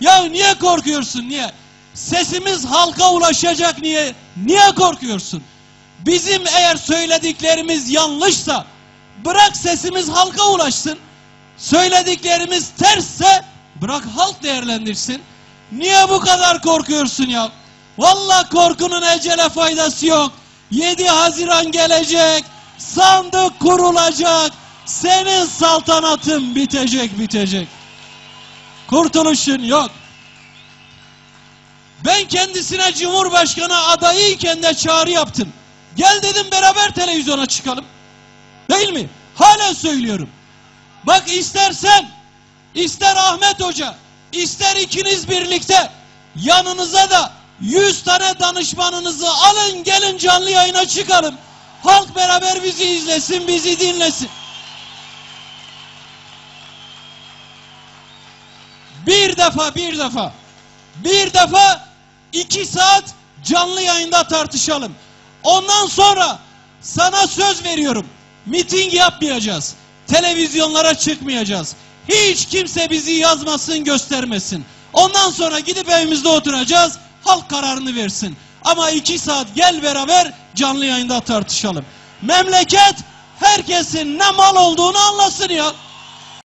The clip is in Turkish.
Ya niye korkuyorsun niye? Sesimiz halka ulaşacak niye? Niye korkuyorsun? Bizim eğer söylediklerimiz yanlışsa bırak sesimiz halka ulaşsın. Söylediklerimiz tersse bırak halk değerlendirsin. Niye bu kadar korkuyorsun ya? Vallahi korkunun ecele faydası yok. 7 Haziran gelecek. Sandık kurulacak. Senin saltanatın bitecek bitecek. Kurtuluşun yok. Ben kendisine Cumhurbaşkanı adayıyken de çağrı yaptım. Gel dedim beraber televizyona çıkalım. Değil mi? Hala söylüyorum. Bak istersen, ister Ahmet Hoca, ister ikiniz birlikte yanınıza da 100 tane danışmanınızı alın gelin canlı yayına çıkalım. Halk beraber bizi izlesin, bizi dinlesin. Bir defa, bir defa, bir defa iki saat canlı yayında tartışalım. Ondan sonra sana söz veriyorum. Miting yapmayacağız. Televizyonlara çıkmayacağız. Hiç kimse bizi yazmasın, göstermesin. Ondan sonra gidip evimizde oturacağız. Halk kararını versin. Ama iki saat gel beraber canlı yayında tartışalım. Memleket herkesin ne mal olduğunu anlasın ya.